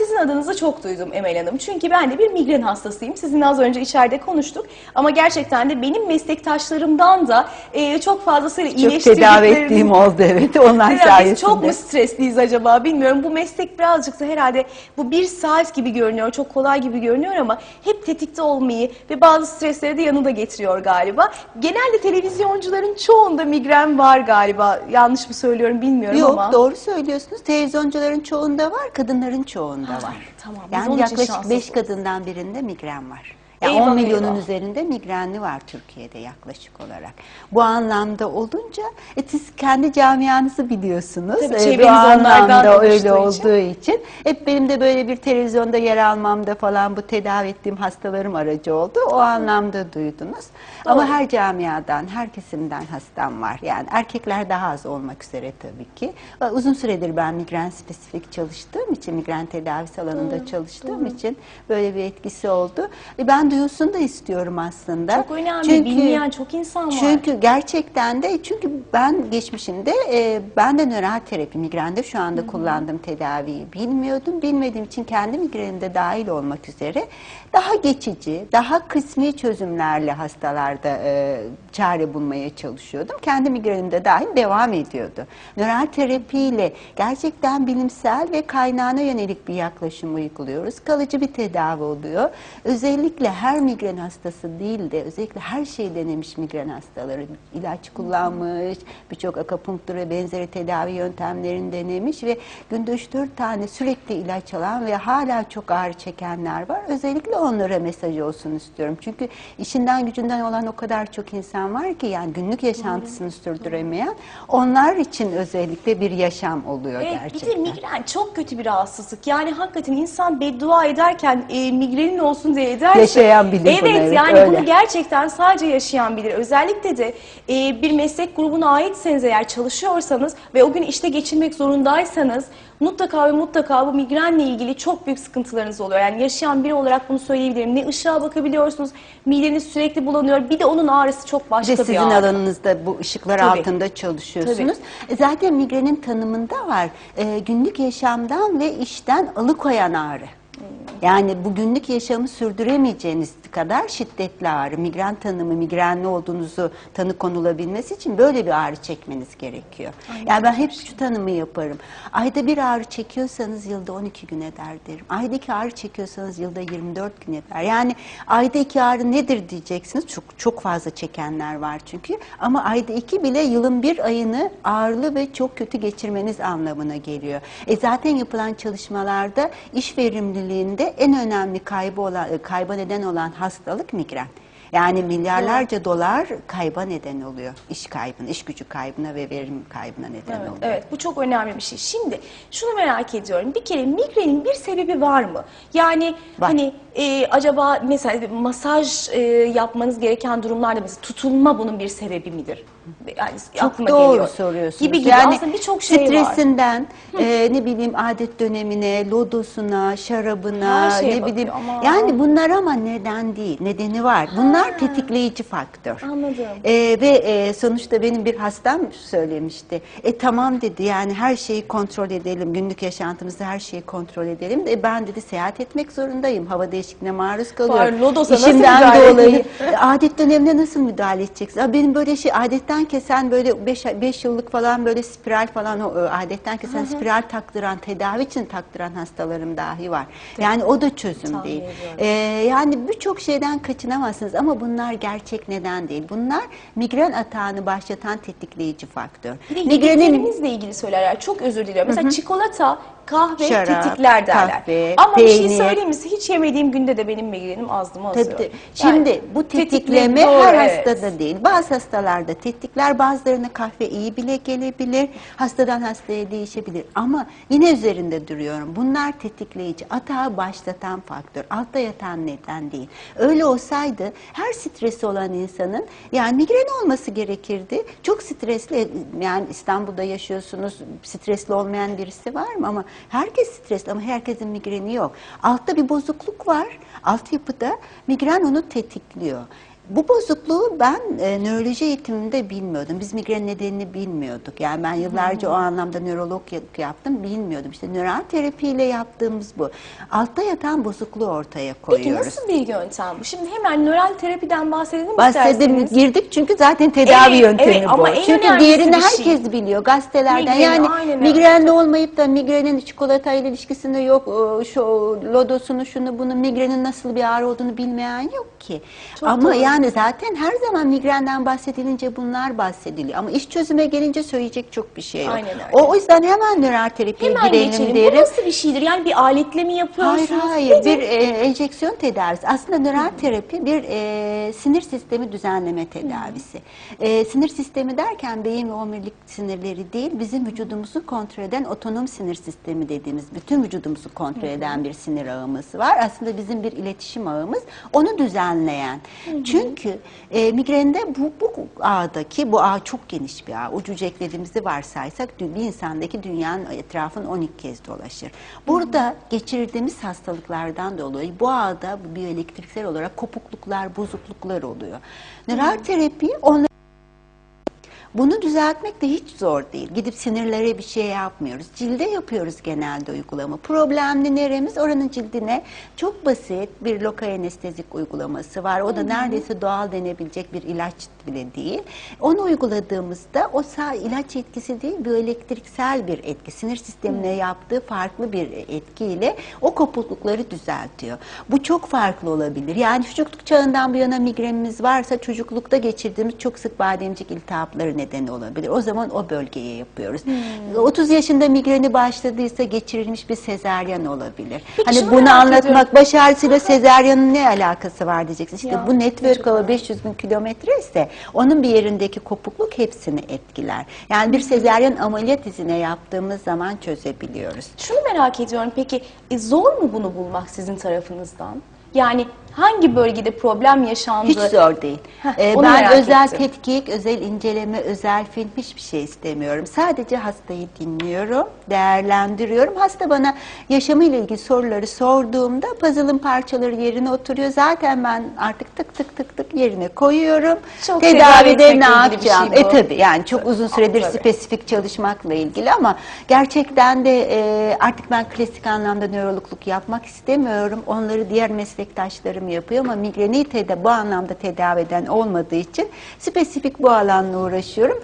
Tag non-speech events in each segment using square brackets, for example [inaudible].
sizin adınızı çok duydum Emel Hanım. Çünkü ben de bir migren hastasıyım. Sizinle az önce içeride konuştuk. Ama gerçekten de benim meslektaşlarımdan da e, çok fazlasıyla Çok tedavi ettiğim oldu evet onlar Herhalde sayesinde. Biz çok mu stresliyiz acaba bilmiyorum. Bu meslek birazcık da herhalde bu bir saat gibi görünüyor, çok kolay gibi görünüyor ama hep tetikte olmayı ve bazı stresleri de yanında getiriyor galiba. Genelde televizyoncuların çoğunda migren var galiba. Yanlış mı söylüyorum bilmiyorum Yok ama. doğru söylüyorsunuz. Televizyoncuların çoğunda var, kadınların çoğunda var. tamam, biz Yani yaklaşık şanslısınız. 5 kadından birinde migren var. Yani Eyvah, 10 milyonun eyvah. üzerinde migrenli var Türkiye'de yaklaşık olarak. Bu anlamda olunca e, siz kendi camianızı biliyorsunuz. Tabii, E, bu anlamda öyle oluştuğu için. olduğu için. Hep benim de böyle bir televizyonda yer almamda falan bu tedavi ettiğim hastalarım aracı oldu. O anlamda duydunuz. Ama Doğru. her camiadan, her kesimden hastam var. Yani erkekler daha az olmak üzere tabii ki. Uzun süredir ben migren spesifik çalıştığım için, migren tedavisi alanında çalıştığım için böyle bir etkisi oldu. E ben duyulsun da istiyorum aslında. Çok önemli, bilmeyen çok insan var. Çünkü gerçekten de çünkü ben geçmişinde e, ben de nöral terapi migrende şu anda kullandığım tedaviyi bilmiyordum. Bilmediğim için kendi migrenimde dahil olmak üzere daha geçici, daha kısmi çözümlerle hastalarda e, çare bulmaya çalışıyordum. Kendi migrenimde dahil devam ediyordu. Nöral terapiyle gerçekten bilimsel ve kaynağına yönelik bir yaklaşım uyguluyoruz. Kalıcı bir tedavi oluyor. Özellikle her migren hastası değil de özellikle her şeyi denemiş migren hastaları ilaç kullanmış, birçok akupunktur ve benzeri tedavi yöntemlerini denemiş ve günde 3-4 tane sürekli ilaç alan ve hala çok ağrı çekenler var. Özellikle onlara mesaj olsun istiyorum. Çünkü işinden gücünden olan o kadar çok insan var ki yani günlük yaşantısını sürdüremeyen onlar için özellikle bir yaşam oluyor Evet, gerçekten. bir de migren çok kötü bir rahatsızlık. Yani hakikaten insan beddua ederken e, migrenin olsun diye ederse. Yaşayan bilir evet, bunu, evet, yani öyle. bunu gerçekten sadece yaşayan bilir. Özellikle de e, bir meslek grubuna aitseniz eğer çalışıyorsanız ve o gün işte geçirmek zorundaysanız mutlaka ve mutlaka bu migrenle ilgili çok büyük sıkıntılarınız oluyor. Yani yaşayan biri olarak bunu söyleyebilirim. Ne ışığa bakabiliyorsunuz, mideniz sürekli bulanıyor. Bir de onun ağrısı çok başka de bir sizin ağrı. alanınızda bu ışıklar Tabii. altında çalışıyorsunuz. E, Zaten migrenin tanımında var. E, günlük yaşamdan ve işten alıkoyan ağrı. Yani bu günlük yaşamı sürdüremeyeceğiniz kadar şiddetli ağrı. Migren tanımı, migrenli olduğunuzu tanı konulabilmesi için böyle bir ağrı çekmeniz gerekiyor. Yani ben hep şu tanımı yaparım. Ayda bir ağrı çekiyorsanız yılda 12 gün eder derim. Ayda iki ağrı çekiyorsanız yılda 24 gün eder. Yani ayda iki ağrı nedir diyeceksiniz. Çok çok fazla çekenler var çünkü. Ama ayda iki bile yılın bir ayını ağırlı ve çok kötü geçirmeniz anlamına geliyor. E zaten yapılan çalışmalarda iş verimliliğinde en önemli kaybı olan, e, kayba neden olan hastalık migren. Yani milyarlarca dolar kayba neden oluyor. İş kaybına, iş gücü kaybına ve verim kaybına neden Evet, oluyor. evet bu çok önemli bir şey. Şimdi şunu merak ediyorum. Bir kere migrenin bir sebebi var mı? Yani Var. hani e, acaba mesela masaj e, yapmanız gereken durumlarda mesela tutulma bunun bir sebebi midir? Yani Çok aklıma doğru geliyor. soruyorsunuz. Gibi gibi yani aslında birçok şey var. stresinden, e, ne bileyim adet dönemine, lodosuna, şarabına, Her şeye ne bileyim. bakıyor ama. Yani bunlar ama neden değil, nedeni var. Bunlar tetikleyici faktör. Anladım. E, ve e, sonuçta benim bir hastam söylemişti. E tamam dedi yani her şeyi kontrol edelim, günlük yaşantımızda her şeyi kontrol edelim. E, ben dedi seyahat etmek zorundayım, hava değişikliğine maruz kalıyorum. lodosa nasıl İşimden müdahale dolayı e, adet dönemine nasıl müdahale edeceksin? Aa, Benim böyle şey adetten kesen böyle 5 yıllık falan böyle spiral falan o, e, adetten kesen spiral taktıran tedavi için taktıran hastalarım dahi var. Yani o da çözüm Tahmin değil. ediyorum. Ee, yani birçok şeyden kaçınamazsınız ama bunlar gerçek neden değil. Bunlar migren atağını başlatan tetikleyici faktör. Bir de yediklerinizle ilgili söylerler. Çok özür diliyorum. Mesela çikolata, kahve Şarap, tetikler derler. kahve, Ama bir şey peynir. söyleyeyim mi? Hiç yemediğim günde de benim migrenim azdı mı Tabii, azıyor. tabii. Şimdi Yani bu tetikle- tetikleme doğru, her evet. hastada değil. Bazı hastalarda tetikler, bazılarına kahve iyi bile gelebilir. Hastadan hastaya değişebilir. Ama yine üzerinde duruyorum. Bunlar tetikleyici, atağı başlatan faktör. Altta yatan neden değil. Öyle olsaydı her stresi olan insanın yani migren olması gerekirdi. Çok stresli yani İstanbul'da yaşıyorsunuz. Stresli olmayan birisi var mı? Ama herkes stresli ama herkesin migreni yok. Altta bir bozukluk var. Altyapıda migren onu tetikliyor. Bu bozukluğu ben e, nöroloji eğitiminde bilmiyordum. Biz migren nedenini bilmiyorduk. Yani ben yıllarca o anlamda nörolog yaptım, bilmiyordum. İşte nöral terapiyle yaptığımız bu. Altta yatan bozukluğu ortaya koyuyoruz. Peki nasıl bir yöntem bu? Şimdi hemen nöral terapiden bahsedelim Bahsedelim isterseniz. girdik çünkü zaten tedavi Evet, yöntemi evet, bu. ama en çünkü diğerini şey. herkes biliyor gazetelerden. Migreni, yani migrenli olmayıp da migrenin çikolatayla ilişkisinde yok, şu lodosunu şunu bunu migrenin nasıl bir ağrı olduğunu bilmeyen yok ki. Çok ama doğru. yani zaten her zaman migrenden bahsedilince bunlar bahsediliyor. Ama iş çözüme gelince söyleyecek çok bir şey yok. Aynen öyle. O, o yüzden hemen nöral terapiye Hemen girelim geçelim. Bu derim. nasıl bir şeydir? Yani bir aletle mi yapıyorsunuz? Hayır hayır Nedir? bir e, enjeksiyon tedavisi. Aslında nöral terapi bir e, sinir sistemi düzenleme tedavisi. E, sinir sistemi derken beyin ve omurilik sinirleri değil bizim vücudumuzu kontrol eden otonom sinir sistemi dediğimiz bütün vücudumuzu kontrol eden bir sinir ağımız var. Aslında bizim bir iletişim ağımız onu düzenleyen. Çünkü e, migrende bu, bu ağdaki bu ağ çok geniş bir ağ. Ucuca eklediğimizi varsaysak bir insandaki dünyanın etrafını 12 kez dolaşır. Burada geçirdiğimiz hastalıklardan dolayı bu ağda bu biyoelektriksel olarak kopukluklar, bozukluklar oluyor. Nöral terapi onları bunu düzeltmek de hiç zor değil. Gidip sinirlere bir şey yapmıyoruz. Cilde yapıyoruz genelde uygulama. Problemli neremiz oranın cildine çok basit bir lokal anestezik uygulaması var. O da neredeyse doğal denebilecek bir ilaç bile değil. Onu uyguladığımızda o sağ ilaç etkisi değil, biyoelektriksel bir etki. Sinir sistemine yaptığı farklı bir etkiyle o kopuklukları düzeltiyor. Bu çok farklı olabilir. Yani çocukluk çağından bu yana migrenimiz varsa çocuklukta geçirdiğimiz çok sık bademcik iltihapları nedeni olabilir. O zaman o bölgeye yapıyoruz. 30 yaşında migreni başladıysa geçirilmiş bir sezaryen olabilir. Peki hani bunu anlatmak ediyorum. baş ağrısıyla sezaryenin ne alakası var diyeceksin. İşte Ya, bu network doğru. 500 bin kilometre ise onun bir yerindeki kopukluk hepsini etkiler. Yani bir sezaryen ameliyat izine yaptığımız zaman çözebiliyoruz. Şunu merak ediyorum peki e, zor mu bunu bulmak sizin tarafınızdan? Yani hangi bölgede problem yaşandı? Hiç zor değil. Heh, Ee, ben özel ettim. tetkik, özel inceleme, özel film hiçbir şey istemiyorum. Sadece hastayı dinliyorum, değerlendiriyorum. Hasta bana yaşamıyla ilgili soruları sorduğumda puzzle'ın parçaları yerine oturuyor. Zaten ben artık tık tık tık tık yerine koyuyorum. Çok tedavi Tedavide ne şey yapacağım? bu. e tabii yani çok uzun süredir Tabii. spesifik çalışmakla ilgili ama gerçekten de e, artık ben klasik anlamda nörologluk yapmak istemiyorum. Onları diğer meslektaşlarım yapıyor ama migreni teda bu anlamda tedavi eden olmadığı için spesifik bu alanla uğraşıyorum.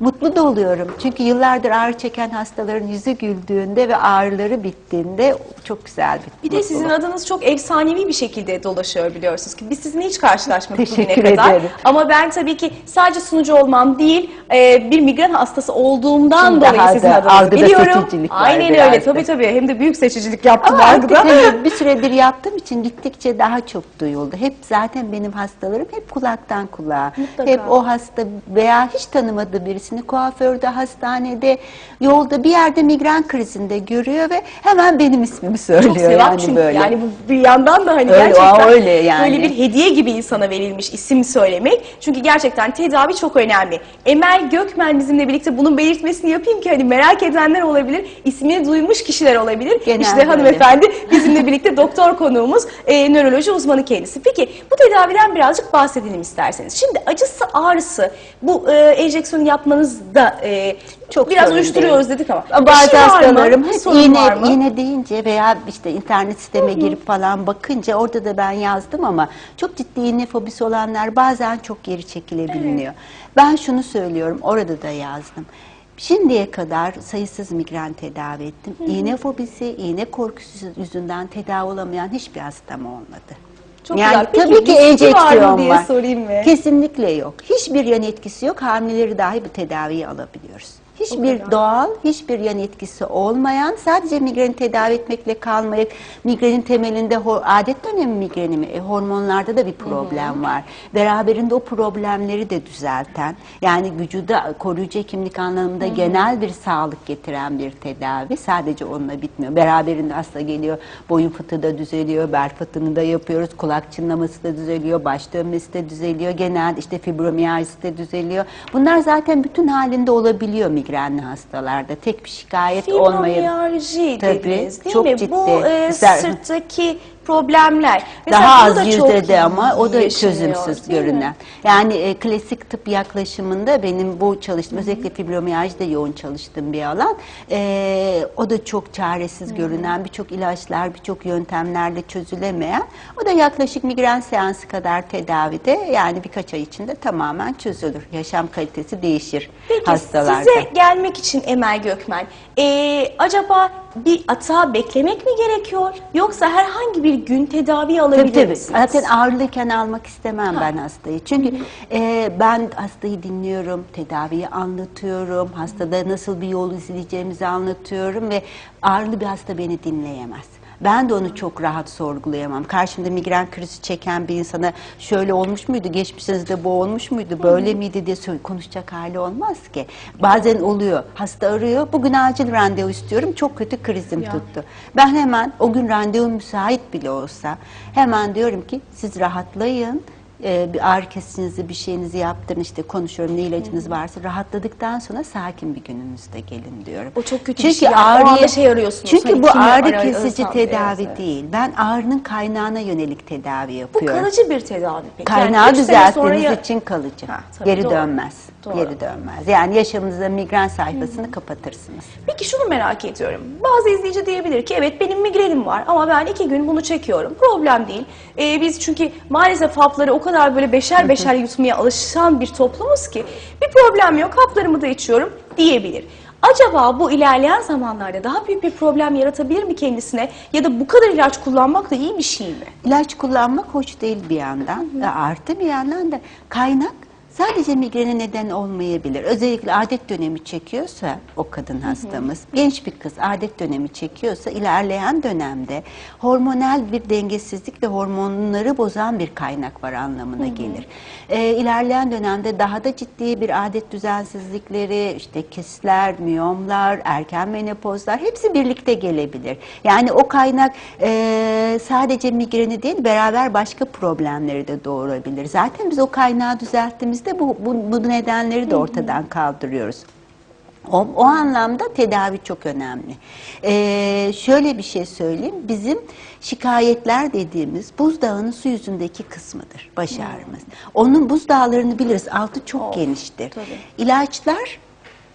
Mutlu da oluyorum. Çünkü yıllardır ağrı çeken hastaların yüzü güldüğünde ve ağrıları bittiğinde çok güzel bir Bir de sizin mutluluk. adınız çok efsanevi bir şekilde dolaşıyor biliyorsunuz ki. Biz sizinle hiç karşılaşmadık bugüne Teşekkür kadar. ederim. Ama ben tabii ki sadece sunucu olmam değil, e, bir migren hastası olduğumdan Şimdi dolayı daha sizin da adınızı biliyorum. seçicilik var Aynen öyle. da. Tabii tabii. Hem de büyük seçicilik yaptım Ama artık algıda. hani [laughs] bir süredir yaptığım için gittikçe daha çok duyuldu. Hep zaten benim hastalarım hep kulaktan kulağa. Mutlaka. Hep o hasta veya hiç tanımadığı birisini kuaförde, hastanede, yolda bir yerde migren krizinde görüyor ve hemen benim ismimi söylüyor. Çok sevap yani çünkü böyle. yani bu bir yandan da hani Öyle, gerçekten öyle yani. böyle bir hediye gibi insana verilmiş isim söylemek. Çünkü gerçekten tedavi çok önemli. Emel Gökmen bizimle birlikte bunun belirtmesini yapayım ki hani merak edenler olabilir, ismini duymuş kişiler olabilir. Genelde işte hanımefendi bizimle birlikte doktor konuğumuz, e, nöroloji uzmanı kendisi. Peki bu tedaviden birazcık bahsedelim isterseniz. Şimdi acısı, ağrısı bu e, enjeksiyonu yapmanızda e, Çok biraz uyuşturuyoruz dedik ama. Bazı hastalarım hep iğne, iğne deyince veya işte internet siteme girip falan bakınca orada da ben yazdım ama çok ciddi iğne fobisi olanlar bazen çok geri çekilebiliyor. Ben şunu söylüyorum orada da yazdım. Şimdiye kadar sayısız migren tedavi ettim. İğne fobisi, iğne korkusu yüzünden tedavi olamayan hiçbir hastam olmadı. Çok yani güzel. Peki, tabii ki riski var mı enjeksiyon diye var. sorayım mı? Kesinlikle yok. Hiçbir yan etkisi yok. Hamileleri dahi bu tedaviyi alabiliyoruz. Hiçbir doğal, hiçbir yan etkisi olmayan, sadece migreni tedavi etmekle kalmayıp migrenin temelinde adet dönemi migreni mi? E, hormonlarda da bir problem var. Beraberinde o problemleri de düzelten, yani vücuda koruyucu hekimlik anlamında genel bir sağlık getiren bir tedavi. Sadece onunla bitmiyor. Beraberinde hasta geliyor, boyun fıtığı da düzeliyor, bel fıtığını da yapıyoruz, kulak çınlaması da düzeliyor, baş dönmesi de düzeliyor, genel işte fibromiyalji de düzeliyor. Bunlar zaten bütün halinde olabiliyor migrenli hastalarda. Tek bir şikayet olmayıp Fibromiyalji dediniz değil çok mi? ciddi. Bu e, Mesela- sırttaki problemler. Mesela Daha da az çok yüzdede ama o da çözümsüz mi? görünen. Yani e, klasik tıp yaklaşımında benim bu çalıştığım özellikle fibromiyajda yoğun çalıştığım bir alan. E, o da çok çaresiz görünen birçok ilaçlar, birçok yöntemlerle çözülemeyen. O da yaklaşık migren seansı kadar tedavide yani birkaç ay içinde tamamen çözülür. Yaşam kalitesi değişir Peki hastalarda. size gelmek için Emel Gökmen, ee, acaba bir atağı beklemek mi gerekiyor yoksa herhangi bir gün tedavi alabilir Tabii tabii. misiniz? Zaten ağırlıyken almak istemem ben hastayı. Çünkü e, ben hastayı dinliyorum, tedaviyi anlatıyorum, hastada nasıl bir yol izleyeceğimizi anlatıyorum ve ağırlı bir hasta beni dinleyemez. Ben de onu çok rahat sorgulayamam. Karşımda migren krizi çeken bir insana şöyle olmuş muydu, geçmişinizde bu olmuş muydu, böyle miydi diye konuşacak hali olmaz ki. Bazen oluyor. Hasta arıyor, bugün acil randevu istiyorum, çok kötü krizim Ya. tuttu. Ben hemen o gün randevu müsait bile olsa hemen diyorum ki siz rahatlayın. Ee, bir ağrı kesicinizi bir şeyinizi yaptırın işte konuşuyorum ne ilacınız varsa rahatladıktan sonra sakin bir gününüzde gelin diyorum. O çok kötü bir çünkü şey ya. O ağrıya- şey arıyorsunuz, Çünkü hani bu ağrı kesici arasam tedavi evet. değil. Ben ağrının kaynağına yönelik tedavi Bu yapıyorum. kalıcı bir tedavi peki. Kaynağı sonra düzelttiğiniz ya- için kalıcı. Ha, Geri doğru. dönmez. Doğru. Geri dönmez. Yani yaşamınızda migren sayfasını kapatırsınız. Peki şunu merak ediyorum. Bazı izleyici diyebilir ki evet benim migrenim var ama ben iki gün bunu çekiyorum. Problem değil. Ee, biz çünkü maalesef hapları o kadar böyle beşer beşer yutmaya alışan bir toplumuz ki bir problem yok haplarımı da içiyorum diyebilir. Acaba bu ilerleyen zamanlarda daha büyük bir problem yaratabilir mi kendisine ya da bu kadar ilaç kullanmak da iyi bir şey mi? İlaç kullanmak hoş değil bir yandan. Ve Artı bir yandan da kaynak sadece migrene neden olmayabilir. Özellikle adet dönemi çekiyorsa o kadın hastamız, genç bir kız adet dönemi çekiyorsa ilerleyen dönemde hormonal bir dengesizlik ve hormonları bozan bir kaynak var anlamına gelir. Ee, ilerleyen dönemde daha da ciddi bir adet düzensizlikleri, işte kistler, miyomlar, erken menopozlar hepsi birlikte gelebilir. Yani o kaynak e, sadece migreni değil beraber başka problemleri de doğurabilir. Zaten biz o kaynağı düzelttiğimizde bu, bu, bu nedenleri de ortadan kaldırıyoruz. O, o anlamda tedavi çok önemli. Ee, şöyle bir şey söyleyeyim. Bizim şikayetler dediğimiz buzdağının su yüzündeki kısmıdır baş ağrımız. Onun buzdağlarını biliriz. Altı çok Of, geniştir. tabii. İlaçlar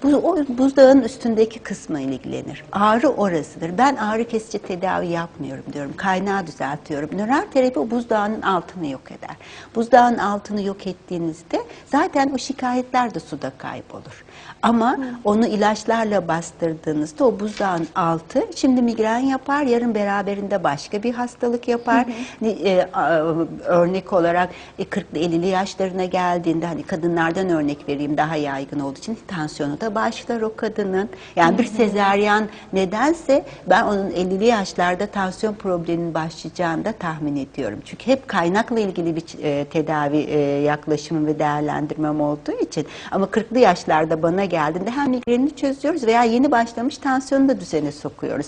bu, o buzdağın üstündeki kısmı ilgilenir. Ağrı orasıdır. Ben ağrı kesici tedavi yapmıyorum diyorum. Kaynağı düzeltiyorum. Nöral terapi o buzdağının altını yok eder. Buzdağın altını yok ettiğinizde zaten o şikayetler de suda kaybolur. Ama onu ilaçlarla bastırdığınızda o buzdağın altı şimdi migren yapar, yarın beraberinde başka bir hastalık yapar. E, a- örnek olarak e, 40'lı 50'li yaşlarına geldiğinde hani kadınlardan örnek vereyim daha yaygın olduğu için tansiyonu da başlar o kadının. Yani bir sezaryen nedense ben onun 50'li yaşlarda tansiyon probleminin başlayacağını da tahmin ediyorum. Çünkü hep kaynakla ilgili bir e, tedavi e, yaklaşımım ve değerlendirmem olduğu için ama 40'lı yaşlarda bana geldiğinde hem migrenini çözüyoruz veya yeni başlamış tansiyonu da düzene sokuyoruz.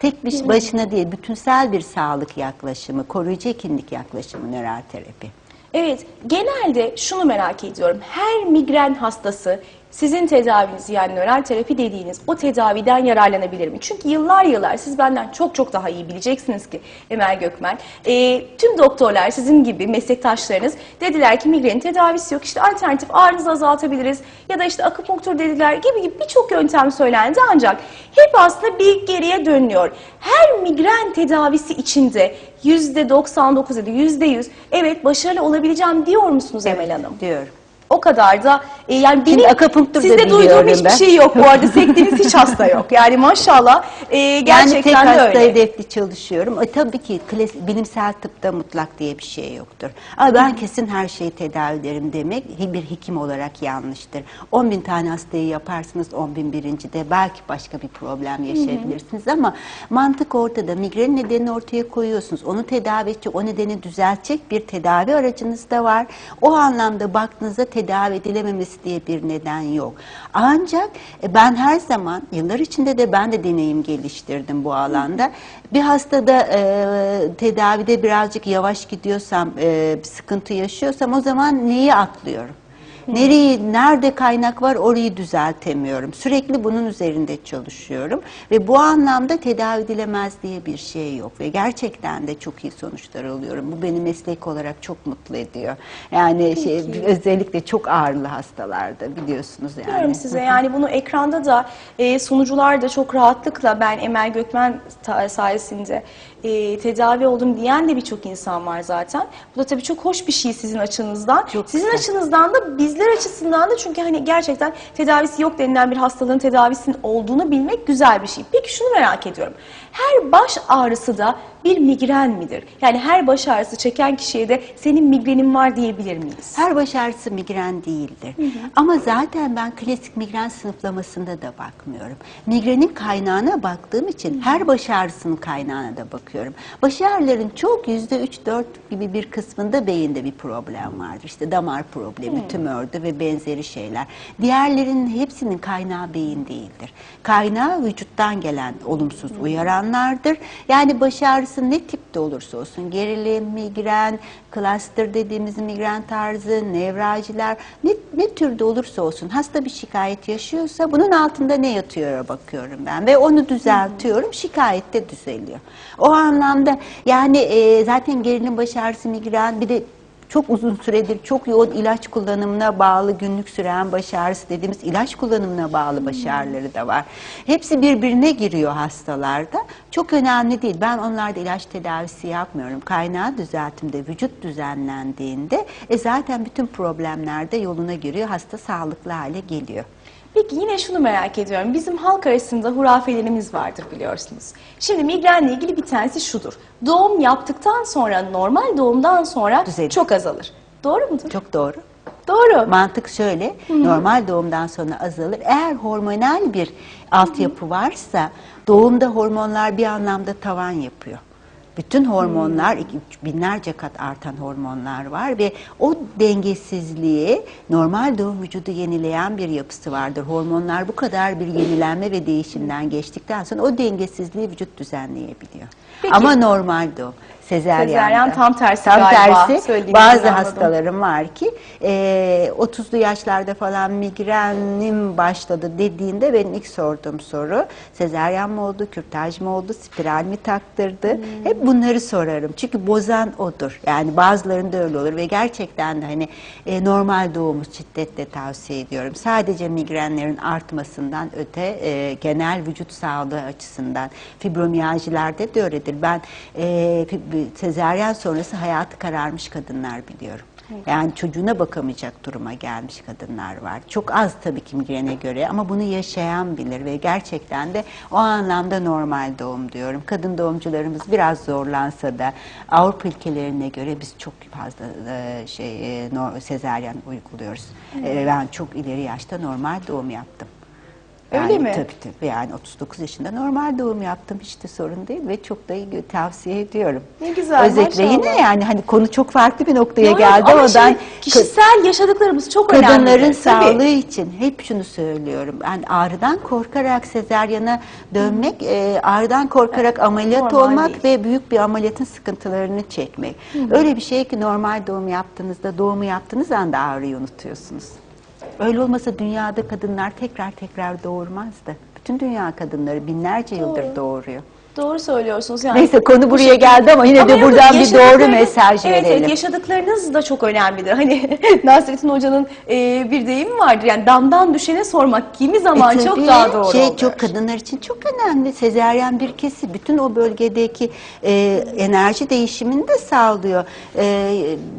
Tek bir başına değil, bütünsel bir sağlık yaklaşımı, koruyucu hekimlik yaklaşımı nöral terapi. Evet, genelde şunu merak ediyorum. Her migren hastası sizin tedaviniz yani nöral terapi dediğiniz o tedaviden yararlanabilir mi? Çünkü yıllar yıllar siz benden çok çok daha iyi bileceksiniz ki Emel Gökmen. Ee, tüm doktorlar sizin gibi meslektaşlarınız dediler ki migrenin tedavisi yok. İşte alternatif ağrınızı azaltabiliriz ya da işte akupunktur dediler gibi gibi birçok yöntem söylendi ancak hep aslında bir geriye dönüyor. Her migren tedavisi içinde %99 ya da %100 evet başarılı olabileceğim diyor musunuz Emel Hanım? Diyorum. O kadar da e, yani benim akupunktur da sizde duyduğum hiçbir ben. şey yok bu arada. Sektiğiniz hiç hasta yok. Yani maşallah e, Yani tek gerçekten de hasta öyle. hedefli çalışıyorum. E, tabii ki klas- bilimsel tıpta mutlak diye bir şey yoktur. Ama ben kesin her şeyi tedavi ederim demek bir hekim olarak yanlıştır. 10 bin tane hastayı yaparsınız 10 bin birinci de belki başka bir problem yaşayabilirsiniz ama mantık ortada. Migren nedenini ortaya koyuyorsunuz. Onu tedavi edecek, o nedeni düzeltecek bir tedavi aracınız da var. O anlamda baktığınızda tedavi edilememesi diye bir neden yok. Ancak e, ben her zaman yıllar içinde de ben de deneyim geliştirdim bu alanda. Bir hastada e, tedavide birazcık yavaş gidiyorsam, e, sıkıntı yaşıyorsam o zaman neyi atlıyorum? Nereyi, nerede kaynak var orayı düzeltemiyorum. Sürekli bunun üzerinde çalışıyorum ve bu anlamda tedavi edilemez diye bir şey yok ve gerçekten de çok iyi sonuçlar alıyorum. Bu beni meslek olarak çok mutlu ediyor. Yani şey, özellikle çok ağırlı hastalarda biliyorsunuz yani. Diyorum size yani bunu ekranda da e, sunucular da çok rahatlıkla ben Emel Gökmen sayesinde e, tedavi oldum diyen de birçok insan var zaten. Bu da tabii çok hoş bir şey sizin açınızdan. Çok sizin güzel. açınızdan da bizler açısından da çünkü hani gerçekten tedavisi yok denilen bir hastalığın tedavisinin olduğunu bilmek güzel bir şey. Peki şunu merak ediyorum. Her baş ağrısı da bir migren midir? Yani her baş ağrısı çeken kişiye de senin migrenin var diyebilir miyiz? Her baş ağrısı migren değildir. Ama zaten ben klasik migren sınıflamasında da bakmıyorum. Migrenin kaynağına baktığım için her baş ağrısının kaynağına da bakıyorum. Baş ağrıların çok yüzde üç dört gibi bir kısmında beyinde bir problem vardır. İşte damar problemi, tümördü ve benzeri şeyler. Diğerlerinin hepsinin kaynağı beyin değildir. Kaynağı vücuttan gelen olumsuz uyaranlardır. Yani baş ağrısı ne tipte olursa olsun gerilim, migren, cluster dediğimiz migren tarzı, nevraljiler ne, ne türde olursa olsun hasta bir şikayet yaşıyorsa bunun altında ne yatıyor bakıyorum ben ve onu düzeltiyorum. Şikayet de düzeliyor. O anlamda yani e, zaten gerilim baş ağrısı, migren bir de çok uzun süredir çok yoğun ilaç kullanımına bağlı günlük süren baş ağrısı dediğimiz ilaç kullanımına bağlı baş ağrıları da var. Hepsi birbirine giriyor hastalarda. Çok önemli değil. Ben onlarda ilaç tedavisi yapmıyorum. Kaynağı düzeltimde vücut düzenlendiğinde e zaten bütün problemler de yoluna giriyor. Hasta sağlıklı hale geliyor. Peki yine şunu merak ediyorum. Bizim halk arasında hurafelerimiz vardır biliyorsunuz. Şimdi migrenle ilgili bir tanesi şudur. Doğum yaptıktan sonra normal doğumdan sonra Düzelir. çok azalır. Doğru mudur? Çok doğru. Doğru. Mantık şöyle, normal doğumdan sonra azalır. Eğer hormonal bir altyapı varsa doğumda hormonlar bir anlamda tavan yapıyor. Bütün hormonlar, binlerce kat artan hormonlar var ve o dengesizliği normal doğum vücudu yenileyen bir yapısı vardır. Hormonlar bu kadar bir yenilenme ve değişimden geçtikten sonra o dengesizliği vücut düzenleyebiliyor. Peki. Ama normal doğum. Sezeryan, Sezeryan tam tersi tam galiba, tersi. Bazı hastalarım var ki e, 30'lu yaşlarda falan migrenim başladı dediğinde benim ilk sorduğum soru sezeryan mı oldu, kürtaj mı oldu, spiral mi taktırdı? Hmm. Hep bunları sorarım. Çünkü bozan odur. Yani bazılarında öyle olur ve gerçekten de hani e, normal doğumu şiddetle tavsiye ediyorum. Sadece migrenlerin artmasından öte e, genel vücut sağlığı açısından fibromiyajilerde de öyledir. Ben e, sezeryan sonrası hayatı kararmış kadınlar biliyorum. Yani çocuğuna bakamayacak duruma gelmiş kadınlar var. Çok az tabii ki migrene göre ama bunu yaşayan bilir ve gerçekten de o anlamda normal doğum diyorum. Kadın doğumcularımız biraz zorlansa da Avrupa ülkelerine göre biz çok fazla e, şey e, sezeryan uyguluyoruz. E, ben çok ileri yaşta normal doğum yaptım. Öyle Yani mi? Tabii tabii. Yani 39 yaşında normal doğum yaptım. Hiç de sorun değil ve çok da iyi tavsiye ediyorum. Ne güzel, maşallah. yine yani hani konu çok farklı bir noktaya Yok, geldi ama şimdi kişisel yaşadıklarımız çok önemli. kadınların sağlığı için hep şunu söylüyorum. Yani ağrıdan korkarak sezaryana dönmek, e, ağrıdan korkarak ameliyat normal olmak değil. ve büyük bir ameliyatın sıkıntılarını çekmek. Öyle bir şey ki normal doğum yaptığınızda, doğumu yaptığınız anda ağrıyı unutuyorsunuz. Öyle olmasa dünyada kadınlar tekrar tekrar doğurmazdı. Bütün dünya kadınları binlerce yıldır doğuruyor. Doğru söylüyorsunuz. Yani Neyse konu bu buraya geldi ama yine de yok, buradan bir doğru mesaj evet, verelim. Evet yaşadıklarınız da çok önemlidir. Hani [laughs] Nasrettin Hoca'nın e, bir deyimi vardır. Yani damdan düşene sormak kimi zaman E çok daha doğru şey, oluyor. Çok kadınlar için çok önemli. Sezeryen bir kesi bütün o bölgedeki e, enerji değişimini de sağlıyor. E,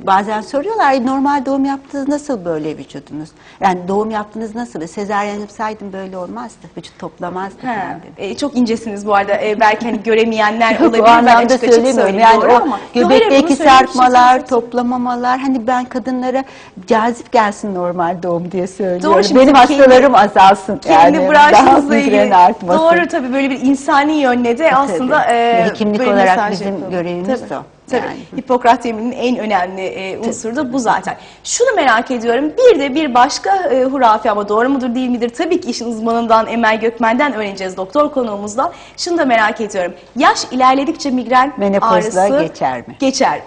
bazen soruyorlar "E, normal doğum yaptınız nasıl böyle vücudunuz? Yani doğum yaptınız nasıl? Sezeryen yapsaydım böyle olmazdı. Vücut toplamazdı He, e, çok incesiniz bu arada. E, belki hani göremeyenler olabilir. o anlamda açık söylemiyorum. Yani o ama- göbekteki için sarkmalar, toplamamalar hani ben kadınlara cazip gelsin normal doğum diye söylüyorum. Doğru, Benim kendi- hastalarım azalsın. kendi yani, branşınızla ilgili artmasın. doğru tabii böyle bir insani yönde de aslında Tabii. e, Hekimlik olarak bizim görevimiz Tabii. o. Tabii. Yani. Hipokrat yemininin en önemli e, unsuru da bu zaten. Şunu merak ediyorum. Bir de bir başka e, hurafe ama doğru mudur değil midir? Tabii ki işin uzmanından Emel Gökmen'den öğreneceğiz doktor konuğumuzdan. Şunu da merak ediyorum. Yaş ilerledikçe migren Menopozda ağrısı geçer mi? Geçer.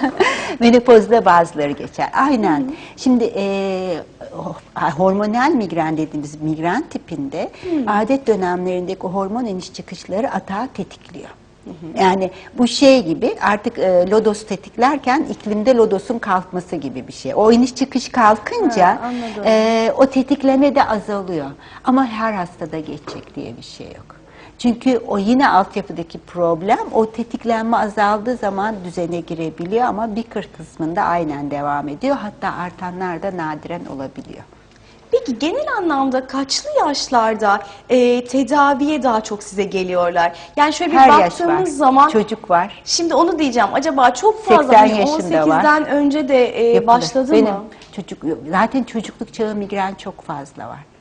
[laughs] Menopozda bazıları geçer. Aynen. Şimdi e, ho- hormonal migren dediğimiz migren tipinde adet dönemlerindeki hormon iniş çıkışları atağı tetikliyor. Yani bu şey gibi artık e, lodos tetiklerken iklimde lodosun kalkması gibi bir şey. O iniş çıkış kalkınca Ha, anladım. e, o tetikleme de azalıyor. Ama her hastada geçecek diye bir şey yok. Çünkü o yine altyapıdaki problem o tetiklenme azaldığı zaman düzene girebiliyor ama bir kır kısmında aynen devam ediyor. Hatta artanlar da nadiren olabiliyor. Peki genel anlamda kaçlı yaşlarda e, tedaviye daha çok size geliyorlar? Yani şöyle bir Her yaş baktığımız var. zaman Çocuk var. Şimdi onu diyeceğim. Acaba çok fazla 80 hani yaşında var. 18'den önce de e, Yapılır. başladı Benim mı? Çocuk, zaten çocukluk çağı migren çok fazla var.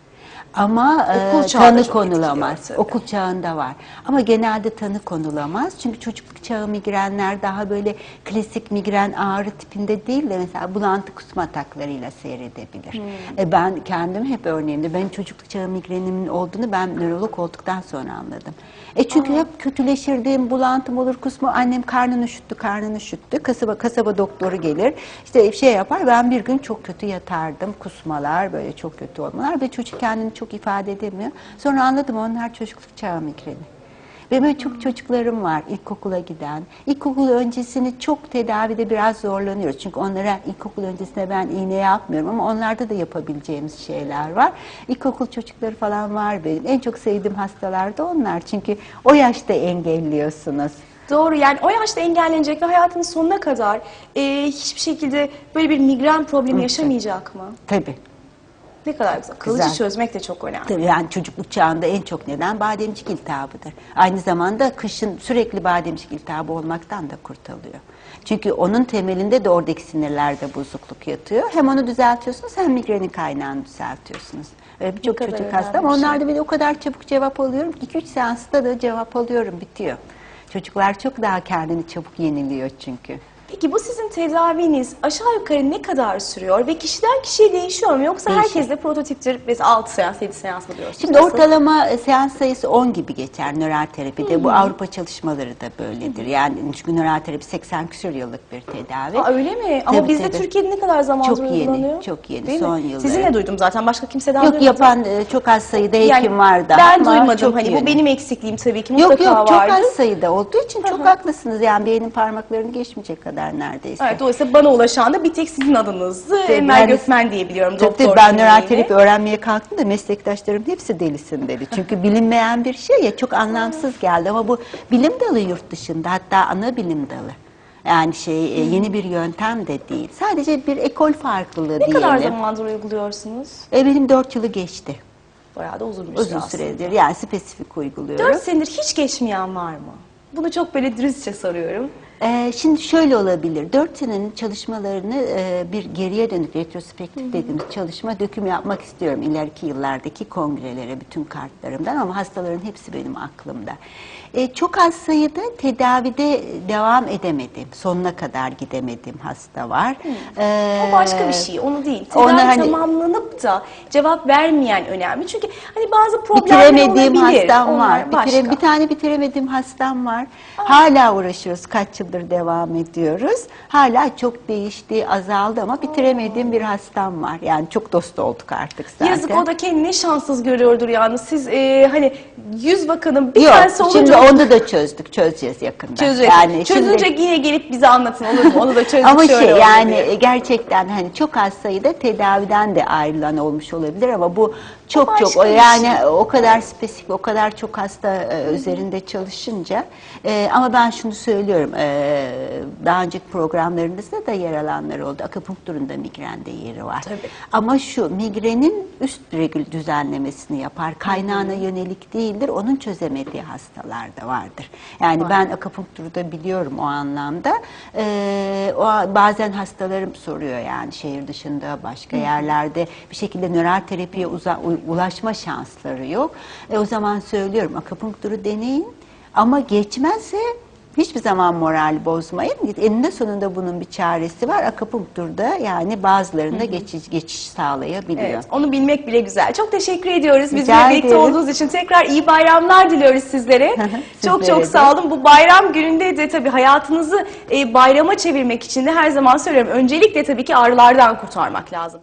Ama Okul e, tanı çok konulamaz. etkiliyor tabii. Okul çağında var. Ama genelde tanı konulamaz. Çünkü çocukluk çağı migrenler daha böyle klasik migren ağrı tipinde değil de mesela bulantı kusma ataklarıyla seyredebilir. Hmm. E, ben kendim hep örneğimde benim çocukluk çağı migrenimin olduğunu ben nörolog olduktan sonra anladım. E çünkü hep kötüleşirdim, bulantım olur, kusma. Annem karnını üşüttü, karnını üşüttü. Kasaba kasaba doktoru gelir. İşte şey yapar. Ben bir gün çok kötü yatardım. Kusmalar, böyle çok kötü olmalar ve çocuk kendini çok ifade edemiyor. Sonra anladım onlar çocukluk çağı migreni. Ve böyle çok çocuklarım var ilkokula giden. İlkokul öncesini çok tedavide biraz zorlanıyoruz. Çünkü onlara ilkokul öncesinde ben iğne yapmıyorum ama onlarda da yapabileceğimiz şeyler var. İlkokul çocukları falan var benim. En çok sevdiğim hastalar da onlar. Çünkü o yaşta engelliyorsunuz. Doğru yani o yaşta engellenecek ve hayatının sonuna kadar e, hiçbir şekilde böyle bir migren problemi yaşamayacak mı? Tabii. Ne kadar güzel. Kalıcı Güzel. çözmek de çok önemli. Tabii yani çocukluk çağında en çok neden bademcik iltihabıdır. Aynı zamanda kışın sürekli bademcik iltihabı olmaktan da kurtarılıyor. Çünkü onun temelinde de oradaki sinirlerde bozukluk yatıyor. Hem onu düzeltiyorsunuz hem migrenin kaynağını düzeltiyorsunuz. Öyle birçok kadar çocuk önemli hasta ama bir şey. onlarda bile o kadar çabuk cevap alıyorum. 2-3 seansta da cevap alıyorum bitiyor. Çocuklar çok daha kendini çabuk yeniliyor çünkü. Peki bu sizin tedaviniz aşağı yukarı ne kadar sürüyor ve kişiden kişiye değişiyor mu? Yoksa Değişir. herkes de prototiptir. Mesela 6 seans, 7 seans mı diyorsunuz? Şimdi Nasıl? ortalama e, seans sayısı 10 gibi geçer nöral terapide. Bu Avrupa çalışmaları da böyledir. Yani çünkü nöral terapi 80 küsur yıllık bir tedavi. Aa, öyle mi? Ama Tabii, bizde tabii. Türkiye'de ne kadar zamandır Çok yeni, uygulanıyor? çok yeni, Değil son mi? yıllar. Sizinle duydum zaten. Başka kimseden Yok duymadım. yapan e, çok az sayıda hekim Yani var da. Ben duymadım. çok Hani bu yeni. benim eksikliğim tabii ki. Yok Mutlaka yok çok vardır. az sayıda olduğu için çok haklısınız. Yani elin parmaklarını geçmeyecek kadar neredeyse. Evet, dolayısıyla bana ulaşan da bir tek sizin adınızdı. Tabii, Emel ben- Gökmen diye biliyorum. Tabii doktor ben nöral terapi öğrenmeye kalktım da meslektaşlarım hepsi delisin dedi. Çünkü bilinmeyen bir şey ya çok anlamsız geldi ama bu bilim dalı yurt dışında hatta ana bilim dalı. Yani şey e, yeni bir yöntem de değil. Sadece bir ekol farklılığı Ne diyelim. kadar zamandır uyguluyorsunuz? E, benim dört yılı geçti. Bayağı da uzun bir süre Uzun süredir yani spesifik uyguluyorum. 4 senedir hiç geçmeyen var mı? Bunu çok böyle dürüstçe soruyorum. Ee, şimdi şöyle olabilir. Dört senenin çalışmalarını e, bir geriye dönük retrospektif dediğimiz çalışma döküm yapmak istiyorum ileriki yıllardaki kongrelere bütün kartlarımdan ama hastaların hepsi benim aklımda. E, çok az sayıda tedavide devam edemedim. Sonuna kadar gidemedim hasta var. Ee, O başka bir şey, onu değil. Tedavi onlar hani- tamamlanıp da cevap vermeyen önemli. Çünkü hani bazı problemler Bitiremediğim olabilir. hastam Onlar var. Bitire, bir tane bitiremediğim hastam var. Hala uğraşıyoruz. Kaç yıldır devam ediyoruz. Hala çok değişti, azaldı ama bitiremediğim bir hastam var. Yani çok dost olduk artık zaten. Yazık o da kendini şanssız görüyordur yani. Siz e, hani yüz bakanın bir Yok, tanesi olunca onu da çözdük. Çözeceğiz yakında. çözecek. Yani Çözünce şimdi- yine gelip bize anlatın olur mu? Onu da çözdük ama şöyle şey yani diye. gerçekten hani çok az sayıda tedaviden de ayrılan olmuş olabilir ama bu çok çok. o bir yani şey. o kadar spesifik o kadar çok hasta e, üzerinde çalışınca e, ama ben şunu söylüyorum e, daha önceki programlarınızda da yer alanlar oldu. Akupunkturun da migrende yeri var. Tabii. ama şu migrenin üst regül düzenlemesini yapar. Kaynağına yönelik değildir onun çözemediği hastalar da vardır. Yani Var. ben akupunkturu da biliyorum o anlamda. Ee, o bazen hastalarım soruyor yani şehir dışında başka yerlerde. Bir şekilde nöral terapiye uza- u- ulaşma şansları yok. E, o zaman söylüyorum akupunkturu deneyin ama geçmezse Hiçbir zaman moral bozmayın. Eninde sonunda bunun bir çaresi var. Akupunkturda yani bazılarında geçiş geçiş sağlayabiliyor. Evet, onu bilmek bile güzel. Çok teşekkür ediyoruz bizimle Rica birlikte ederim. olduğunuz için. Tekrar iyi bayramlar diliyoruz sizlere. [laughs] çok Sizlere çok de. sağ olun. Bu bayram gününde de tabii hayatınızı e, bayrama çevirmek için de her zaman söylüyorum. Öncelikle tabii ki ağrılardan kurtarmak lazım.